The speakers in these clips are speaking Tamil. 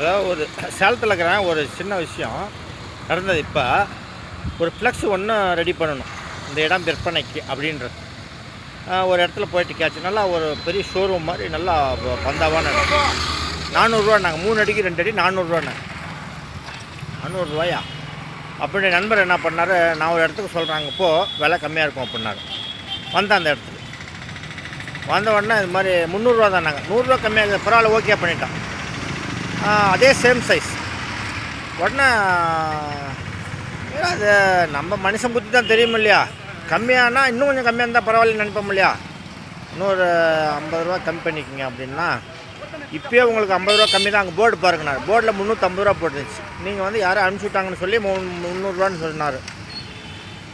அதாவது ஒரு சேலத்தில் இருக்கிறேன் ஒரு சின்ன விஷயம் நடந்தது. இப்போ ஒரு ஃப்ளெக்ஸ் ஒன்று ரெடி பண்ணணும். இந்த இடம் விற்பனைக்கு அப்படின்றது. ஒரு இடத்துல போயிட்டு கேட்ச் நல்லா ஒரு பெரிய ஷோரூம் மாதிரி நல்லா பந்தாவான இடம். நானூறுரூவா நாங்கள் மூணு அடிக்கு ரெண்டு அடி நானூறுரூவாண்ணே நானூறுரூவாயா? அப்படி நண்பர் என்ன பண்ணார் நான் ஒரு இடத்துக்கு சொல்கிறாங்க இப்போது விலை கம்மியாக இருக்கும் அப்படின்னாரு. வந்தேன் அந்த இடத்துக்கு. வந்த உடனே இது மாதிரி முந்நூறுரூவா தானாங்க நூறுரூவா கம்மியாக பரவாயில்ல ஓகே பண்ணிட்டான் அதே சேம் சைஸ் உடனே ஏன்னா அது நம்ம மனுஷன் புத்தி தான் தெரியும் இல்லையா? கம்மியானா இன்னும் கொஞ்சம் கம்மியாக இருந்தால் பரவாயில்லன்னு நினைப்போம் இல்லையா? இன்னொரு ஐம்பது ரூபா கம்மி பண்ணிக்கங்க அப்படின்னா இப்போயே உங்களுக்கு ஐம்பது ரூபா கம்மி தான். அங்கே போர்டு பாருங்கண்ணா போர்டில் முந்நூற்றம்பது ரூபா போட்டுருந்துச்சு. நீங்கள் வந்து யாரும் அனுப்பிச்சி விட்டாங்கன்னு சொல்லி மூ முந்நூறுரூவான்னு சொன்னார்.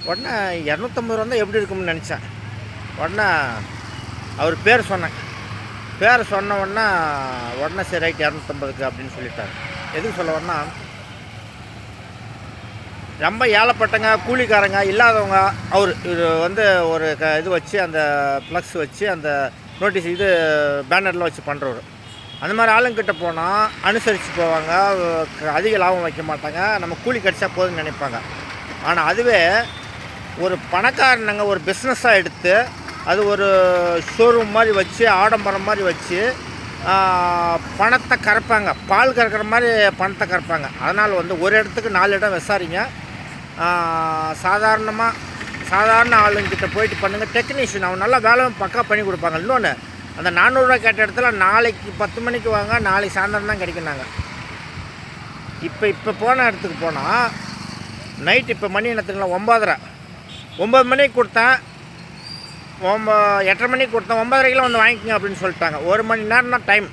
உடனே இரநூத்தம்பது ரூபா தான் எப்படி இருக்கும்னு நினச்சேன். உடனே அவர் பேர் சொன்னேன். பேர் சொன்ன உடனே உடனே சரி ரைட் இரநூத்தம்பதுக்கு அப்படின்னு சொல்லிட்டார். எதுக்கு சொல்ல ரொம்ப ஏழப்பட்டங்க கூலிக்காரங்க இல்லாதவங்க அவர் இவர் வந்து ஒரு க இது வச்சு அந்த ப்ளக்ஸ் வச்சு அந்த நோட்டீஸ் இது பேனரில் வச்சு பண்ணுறவர் அந்த மாதிரி ஆளுங்கிட்ட போனால் அனுசரித்து போவாங்க க- அதிக லாபம் வைக்க மாட்டாங்க நம்ம கூலி கிடச்சா போதும்னு நினைப்பாங்க. ஆனால் அதுவே ஒரு பணக்காரனுங்க ஒரு பிஸ்னஸாக எடுத்து அது ஒரு ஷோரூம் மாதிரி வச்சு ஆடம்பரம் மாதிரி வச்சு பணத்தை கறப்பாங்க. பால் கறக்கிற மாதிரி பணத்தை கறப்பாங்க. அதனால் வந்து ஒரு இடத்துக்கு நாலு இடம் விசாரிங்க. சாதாரணமாக சாதாரண ஆளுங்கிட்ட போயிட்டு பண்ணுங்கள் டெக்னீஷியன் அவன் நல்லா வேலை பக்கா பண்ணி கொடுப்பாங்க. இன்னொன்று அந்த நானூறுரூவா கேட்ட இடத்துல நாளைக்கு பத்து மணிக்கு வாங்க நாளைக்கு சாயந்தரம் தான் கிடைக்கினாங்க இப்போ இப்போ போன இடத்துக்கு போனால் நைட் இப்போ மணி என்னத்துங்களா ஒம்பதரை ஒம்பது மணிக்கு கொடுத்தேன். ஒம்ப எட்டரை மணிக்கு கொடுத்தேன். ஒம்பதரைக்கெலாம் வந்து வாங்கிக்கோங்க அப்படின்னு சொல்லிட்டாங்க. ஒரு மணி நேரம் தான் டைம்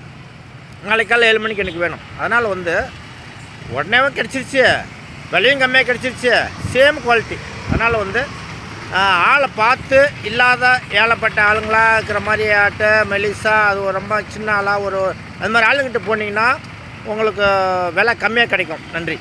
நாளைக்கு காலையில் ஏழு மணிக்கு எனக்கு வேணும். அதனால் வந்து உடனேவே கிடச்சிருச்சு. விலையும் கம்மியாக கிடச்சிருச்சு. சேம் குவாலிட்டி அதனால் வந்து ஆளை பார்த்து இல்லாத ஏழைப்பட்ட ஆளுங்களா இருக்கிற மாதிரி ஆட்ட மெலிசா அது ரொம்ப சின்ன ஆளாக ஒரு அது மாதிரி ஆளுங்கிட்ட போனீங்கன்னா உங்களுக்கு விலை கம்மியாக கிடைக்கும். நன்றி.